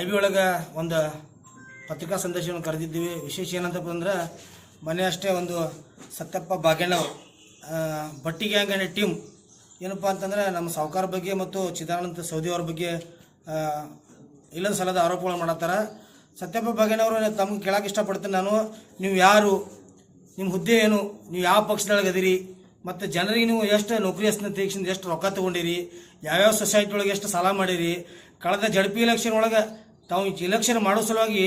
I B ಒಳಗೆ ಒಂದು ಪತ್ರಿಕಾ ಸಂದೇಶವನ್ನು ಕರೆದಿದ್ದೀವಿ. ವಿಶೇಷ ಏನಂತಪ್ಪ ಅಂದ್ರೆ ಮೊನ್ನೆ ಅಷ್ಟೇ ಒಂದು ಸತ್ಯಪ್ಪ ಬಾಗೇಣ್ಣವರು ಬಟ್ಟಿ ಗ್ಯಾಂಗ್ ಅನ್ನೋ ಟೀಮ್ ಏನಪ್ಪ ಅಂತಂದ್ರೆ, ನಮ್ಮ ಸಾವುಕಾರ ಬಗ್ಗೆ ಮತ್ತು ಚಿದಾನಂದ ಸೌದಿ ಅವ್ರ ಬಗ್ಗೆ ಇಲ್ಲದ ಸಲದ ಆರೋಪಗಳು ಮಾಡತ್ತಾರ. ಸತ್ಯಪ್ಪ ಬಾಗೇಣ್ಣವರು ತಮ್ಗೆ ಕೇಳಕ್ಕೆ ಇಷ್ಟಪಡ್ತೀನಿ ನಾನು. ನೀವು ಯಾರು? ನಿಮ್ಮ ಹುದ್ದೆ ಏನು? ನೀವು ಯಾವ ಪಕ್ಷದೊಳಗೆ ಅದಿರಿ? ಮತ್ತು ಜನರಿಗೆ ನೀವು ಎಷ್ಟು ನೌಕರಿ ತೆಗಿಸಿದ ಎಷ್ಟು ರೊಕ್ಕ ತೊಗೊಂಡಿರಿ? ಯಾವ್ಯಾವ ಸೊಸೈಟಿ ಒಳಗೆ ಎಷ್ಟು ಸಾಲ ಮಾಡಿರಿ? ಕಳೆದ ಜಡ್ಪಿ ಎಲೆಕ್ಷನ್ ಒಳಗೆ ತಾವು ಇಲೆಕ್ಷನ್ ಮಾಡೋ ಸಲುವಾಗಿ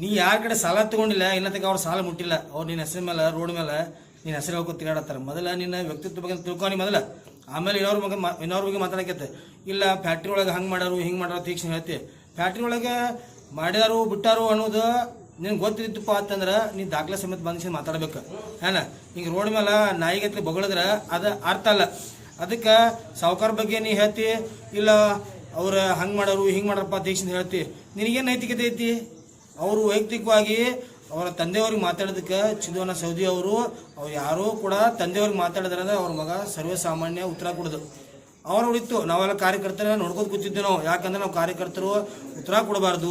ನೀ ಯಾರ ಕಡೆ ಸಾಲ ತೊಗೊಂಡಿಲ್ಲ ಇನ್ನತಕ್ಕ ಅವ್ರು ಸಾಲ ಮುಟ್ಟಿಲ್ಲ. ಅವ್ರು ನಿನ್ನ ಹೆಸರು ಮೇಲೆ ರೋಡ್ ಮೇಲೆ, ನಿನ್ನ ಹೆಸರು ಹೋಗೋ ತಿರಾಡತ್ತಾರೆ ಮೊದಲ ನಿನ್ನ ವ್ಯಕ್ತಿತ್ವ ಬಗ್ಗೆ ತಿಳ್ಕೊನಿ ಮೊದಲ. ಆಮೇಲೆ ಇನ್ನೊರ ಬಗ್ಗೆ ಇನ್ನವ್ರ ಬಗ್ಗೆ ಮಾತಾಡಕತ್ತೆ ಇಲ್ಲ ಫ್ಯಾಕ್ಟ್ರಿ ಒಳಗೆ ಹಂಗೆ ಮಾಡೋರು ಹಿಂಗೆ ಮಾಡೋರು ತೀಕ್ಷ್ಣ ಹೇಳ್ತಿ. ಫ್ಯಾಕ್ಟ್ರಿ ಒಳಗೆ ಮಾಡ್ಯಾರು, ಬಿಟ್ಟಾರು ಅನ್ನೋದು ನಿನ್ಗೆ ಗೊತ್ತಿದ್ದಪ್ಪ ಅಂತಂದ್ರೆ ನೀ ದಾಖಲೆ ಸಮೇತ ಬಂದಿಸಿ ಮಾತಾಡ್ಬೇಕು. ಏನ ಹಿಂಗೆ ರೋಡ್ ಮೇಲೆ ನಾಯಿಗತ್ಲೆ ಬೊಗಳಿದ್ರೆ ಅದು ಅರ್ಥ ಅಲ್ಲ. ಅದಕ್ಕೆ ಸಾವುಕಾರ ಬಗ್ಗೆ ನೀ ಹೇಳ್ತಿ, ಇಲ್ಲ ಅವ್ರ ಹಂಗೆ ಮಾಡೋರು, ಹಿಂಗೆ ಮಾಡಾರಪ್ಪ ಅಂತ ಹೇಳ್ತಿ. ನಿನಗೇನು ನೈತಿಕತೆ ಐತಿ? ಅವರು ವೈಯಕ್ತಿಕವಾಗಿ ಅವರ ತಂದೆಯವ್ರಿಗೆ ಮಾತಾಡೋದಕ್ಕೆ ಚಿದುವನ ಸೌದಿ ಅವರು, ಅವ್ರು ಯಾರೂ ಕೂಡ ತಂದೆಯವ್ರಿಗೆ ಮಾತಾಡಿದ್ರೆ ಅವ್ರ ಮಗ ಸರ್ವೇ ಸಾಮಾನ್ಯ ಉತ್ತರ ಕೊಡೋದು. ಅವ್ರು ಉಳಿತು ನಾವೆಲ್ಲ ಕಾರ್ಯಕರ್ತರ ನೋಡ್ಕೋದು ಕೂತಿದ್ದೆ ನಾವು. ಯಾಕಂದ್ರೆ ನಾವು ಕಾರ್ಯಕರ್ತರು ಉತ್ತರ ಕೊಡಬಾರ್ದು,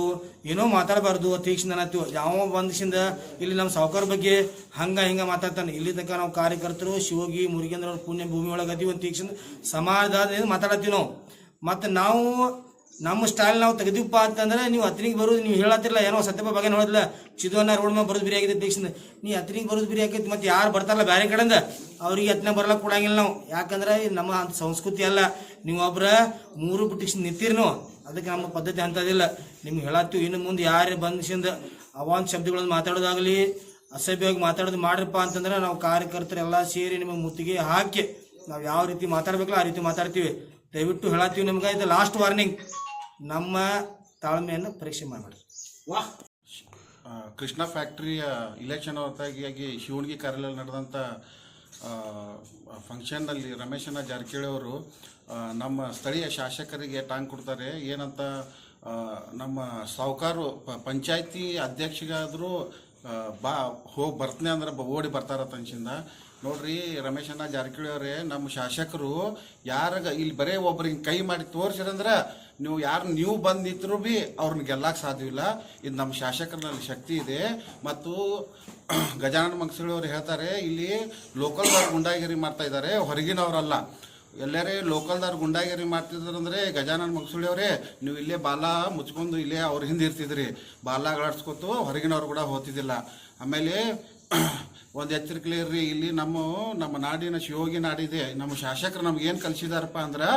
ಏನೋ ಮಾತಾಡಬಾರ್ದು ತೀಕ್ಷ್ಣ ಅನ್ನತ್ತೀವಿ ಯಾವ ಬಂದಿಸಿಂದ ಇಲ್ಲಿ ನಮ್ಮ ಸಾವುಕಾರ ಬಗ್ಗೆ ಹಂಗೆ ಹಿಂಗೆ ಮಾತಾಡ್ತಾನೆ. ಇಲ್ಲಿ ತನಕ ನಾವು ಕಾರ್ಯಕರ್ತರು, ಶಿವಗಿ, ಮುರುಗೇಂದ್ರ ಅವ್ರ ಪುಣ್ಯ ಭೂಮಿ ಒಳಗೆ ಅದೀವಿ ಅಂತ ತೀಕ್ಷ್ಣ ಸಮಾಜದ ಮಾತಾಡತ್ತೀವಿ ನಾವು. ಮತ್ತು ನಾವು, ನಮ್ಮ ಸ್ಟೈಲ್ ನಾವು ತೆಗೆದಿವಪ್ಪ ಅಂತಂದ್ರೆ ನೀವು ಹತ್ತಿನಿಗೆ ಬರೋದು ನೀವು ಹೇಳತ್ತಿರಲ್ಲ, ಏನೋ ಸತ್ಯಪ್ಪ ಬಗ್ಗೆ ನೋಡಿದ್ಲ ಚಿದುವನ್ನ ರೋಡ್ ಮೇಲೆ ಬರೋದು ಬಿರಿಯಾಗಿದೆ ಆಗಿದೆ ನೀ ಹತ್ತಿನಿಗೆ ಬರೋದು ಬಿರಿ ಮತ್ತು ಮತ್ತೆ ಯಾರು ಬರ್ತಾರಲ್ಲ ಬೇರೆ ಕಡೆಯಿಂದ ಅವ್ರಿಗೆ ಹತ್ತನೇ ಬರಲ್ಲ ಕೊಡಂಗಿಲ್ಲ ನಾವು. ಯಾಕಂದ್ರೆ ನಮ್ಮ ಅಂತ ಸಂಸ್ಕೃತಿ ಅಲ್ಲ. ನೀವು ಒಬ್ರ ಮೂರು ಬಿಟ್ಟಿಕ್ಷ ನಿಂತೀರಿ ನೀವು ಅದಕ್ಕೆ ನಮ್ಮ ಪದ್ಧತಿ ಅಂತದಿಲ್ಲ ನಿಮ್ಗೆ ಹೇಳತ್ತೀವಿ ಇನ್ನು ಮುಂದೆ ಯಾರೇ ಬಂದಿಸಿಂದ ಅವಾನ್ ಶಬ್ದಗಳನ್ನು ಮಾತಾಡೋದಾಗಲಿ, ಅಸಭ್ಯವಾಗಿ ಮಾತಾಡೋದು ಮಾಡ್ರಪ್ಪ ಅಂತಂದ್ರೆ ನಾವು ಕಾರ್ಯಕರ್ತರೆಲ್ಲ ಸೇರಿ ನಿಮಗೆ ಮುತ್ತಿಗೆ ಹಾಕಿ, ನಾವು ಯಾವ ರೀತಿ ಮಾತಾಡ್ಬೇಕಲ್ಲ ಆ ರೀತಿ ಮಾತಾಡ್ತೀವಿ. ದಯವಿಟ್ಟು ಹೇಳತ್ತೀವಿ ನಿಮ್ಗೆ, ಇದು ಲಾಸ್ಟ್ ವಾರ್ನಿಂಗ್ ನಮ್ಮ ತಾಳ್ಮೆಯನ್ನು ಪರೀಕ್ಷೆ ಮಾಡಬೇಡ್ರಿ. ವಾಹ್ ಕೃಷ್ಣ ಫ್ಯಾಕ್ಟ್ರಿಯ ಇಲೆಕ್ಷನ್ ಹೊರತಾಗಿಯಾಗಿ ಶಿವಣಗಿ ಕಾರ್ಯಾಲಯ ನಡೆದಂಥ ಫಂಕ್ಷನ್ನಲ್ಲಿ ರಮೇಶನ ಜಾರಕಿಹೊಳಿ ಅವರು ನಮ್ಮ ಸ್ಥಳೀಯ ಶಾಸಕರಿಗೆ ಟಾಂಗ್ ಕೊಡ್ತಾರೆ. ಏನಂತ ನಮ್ಮ ಪಂಚಾಯತಿ ಪಂಚಾಯ್ತಿ ಅಧ್ಯಕ್ಷಗಾದರೂ ಬಾ, ಹೋಗಿ ಬರ್ತನೆ ಅಂದ್ರೆ ಓಡಿ ಬರ್ತಾರ ತನ್ಸಿಂದ ನೋಡ್ರಿ ರಮೇಶಣ್ಣ ಜಾರಕಿಹೊಳಿ ಅವರೇ, ನಮ್ಮ ಶಾಸಕರು ಯಾರಾಗ ಇಲ್ಲಿ ಬರೇ ಒಬ್ರಿಗೆ ಕೈ ಮಾಡಿ ತೋರಿಸಿರಂದ್ರೆ ನೀವು ಯಾರು ನೀವು ಬಂದು ನಿಂತರೂ ಬಿ ಅವ್ರನ್ನ ಗೆಲ್ಲಕ್ಕೆ ಸಾಧ್ಯವಿಲ್ಲ ಇದು ನಮ್ಮ ಶಾಸಕರಲ್ಲಿ ಶಕ್ತಿ ಇದೆ. ಮತ್ತು ಗಜಾನನ ಮಂಗಸೂಳಿ ಅವರು ಹೇಳ್ತಾರೆ, ಇಲ್ಲಿ ಲೋಕಲ್ ಗುಂಡಾಗಿರಿ ಮಾಡ್ತಾ ಇದ್ದಾರೆ ಹೊರಗಿನವರಲ್ಲ. ಎಲ್ಲರೇ ಲೋಕಲ್ದವ್ರು ಗುಂಡಾಗಿರಿ ಮಾಡ್ತಿದ್ರಂದ್ರೆ ಗಜಾನನ ಮಂಗಸೂಳಿ ಅವರೇ, ನೀವು ಇಲ್ಲೇ ಬಾಲ ಮುಚ್ಕೊಂಡು ಇಲ್ಲೇ ಅವ್ರ ಹಿಂದೆ ಇರ್ತಿದ್ರಿ. ಬಾಲ ಅಗಳಾಡ್ಸ್ಕೊತು ಹೊರಗಿನವ್ರು ಕೂಡ ಹೋಗ್ತಿದ್ದಿಲ್ಲ. ಆಮೇಲೆ ಒಂದು ಎಚ್ಚರಿಕೆ ಇರ್ರಿ ಇಲ್ಲಿ ನಮ್ಮ ನಮ್ಮ ನಾಡಿನ ಶಿವೋಗಿ ನಾಡಿದೆ. ನಮ್ಮ ಶಾಸಕರು ನಮ್ಗೆ ಏನು ಕಲಿಸಿದಾರಪ್ಪ ಅಂದ್ರೆ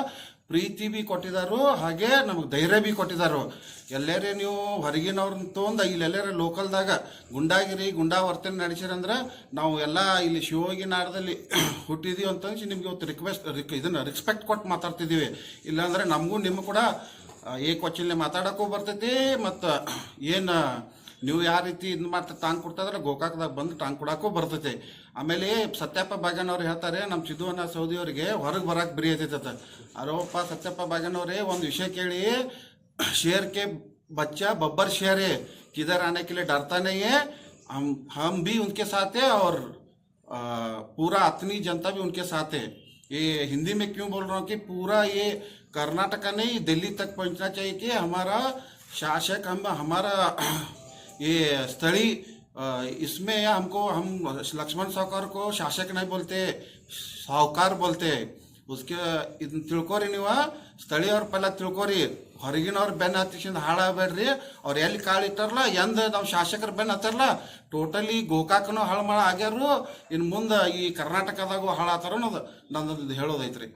ಪ್ರೀತಿ ಬಿ ಕೊಟ್ಟಿದಾರು, ಹಾಗೆ ನಮಗೆ ಧೈರ್ಯ ಬಿ ಕೊಟ್ಟಿದಾರು. ಎಲ್ಲರೇ ನೀವು ಹೊರಗಿನವ್ರನ್ನ ತೊಗೊಂಡು ಇಲ್ಲಿ ಎಲ್ಲರೇ ಲೋಕಲ್ದಾಗ ಗುಂಡಾಗಿರಿ, ಗುಂಡಾ ವರ್ತನೆ ನಡೆಸಿರಂದ್ರೆ ನಾವು ಎಲ್ಲ ಇಲ್ಲಿ ಶಿವೋಗಿ ನಾಡದಲ್ಲಿ ಹುಟ್ಟಿದೀವಿ ಅಂತಂದು ನಿಮ್ಗೆ ಇವತ್ತು ರಿಕ್ವೆಸ್ಟ್ ರಿಕ್ ಇದನ್ನು ರೆಸ್ಪೆಕ್ಟ್ ಕೊಟ್ಟು ಮಾತಾಡ್ತಿದ್ದೀವಿ ಇಲ್ಲಾಂದ್ರೆ ನಮಗೂ ನಿಮ್ಮ ಕೂಡ ಏಕವಚನೆ ಮಾತಾಡೋಕ್ಕೂ ಬರ್ತೈತಿ, ಮತ್ತು ಏನು ನೀವು ಯಾವ ರೀತಿ ಇದು ಮಾಡ್ತಾ ಟಾಂಗ್ ಕೊಡ್ತಾದ್ರೆ ಗೋಕಾಕ್ದಾಗ ಬಂದು ಟಾಂಗ್ ಕೊಡಕ್ಕೂ ಬರ್ತೈತೆ ಆಮೇಲೆ ಸತ್ಯಪ್ಪ ಬಾಗನ್ ಅವ್ರು ಹೇಳ್ತಾರೆ ನಮ್ಮ ಸಿದ್ದುವನ್ನ ಸೌದಿ ಅವರಿಗೆ ಹೊರಗೆ ಬರಕ್ಕೆ ಬಿರಿ ಐತೈತೆ ಅರೋಪ ಸತ್ಯಪ್ಪ ಬಾಗನ್ ಅವರೇ ಒಂದು ವಿಷಯ ಕೇಳಿ शेर के बच्चा बब्बर शेर है किधर आने के लिए डरता नहीं है हम हम भी उनके साथ है और आ, पूरा अतनी जनता भी उनके साथ है ये हिंदी में क्यों बोल रहा हूँ कि पूरा ये कर्नाटका नहीं दिल्ली तक पहुंचना चाहिए कि हमारा शासक हम हमारा ये स्थलीय अ, इसमें हमको हम लक्ष्मण साहूकार को शासक नहीं बोलते साहूकार बोलते उसके ಇದನ್ನ ತಿಳ್ಕೊರಿ ನೀವು ಸ್ಥಳೀಯವ್ರ ಪೆಲ್ಲ ತಿಳ್ಕೊರಿ ಹೊರಗಿನವ್ರ ಬೆನ್ನ ಹತ್ತಿಸಿಂದ ಹಾಳಾಗಬೇಡ್ರಿ ಅವ್ರು ಎಲ್ಲಿ ಕಾಳು ಇಟ್ಟಾರಲ್ಲ ಎಂದ ನಾವು ಶಾಸಕರ ಬೆನ್ನ ಹತ್ತಾರಲ್ಲ ಟೋಟಲಿ ಗೋಕಾಕನು ಹಾಳು ಮಾಡ ಆಗ್ಯಾರು ಇನ್ನು ಮುಂದೆ ಈ ಕರ್ನಾಟಕದಾಗೂ ಹಾಳಾತಾರ ಅನ್ನೋದು ನಂದು ಹೇಳೋದೈತ್ರಿ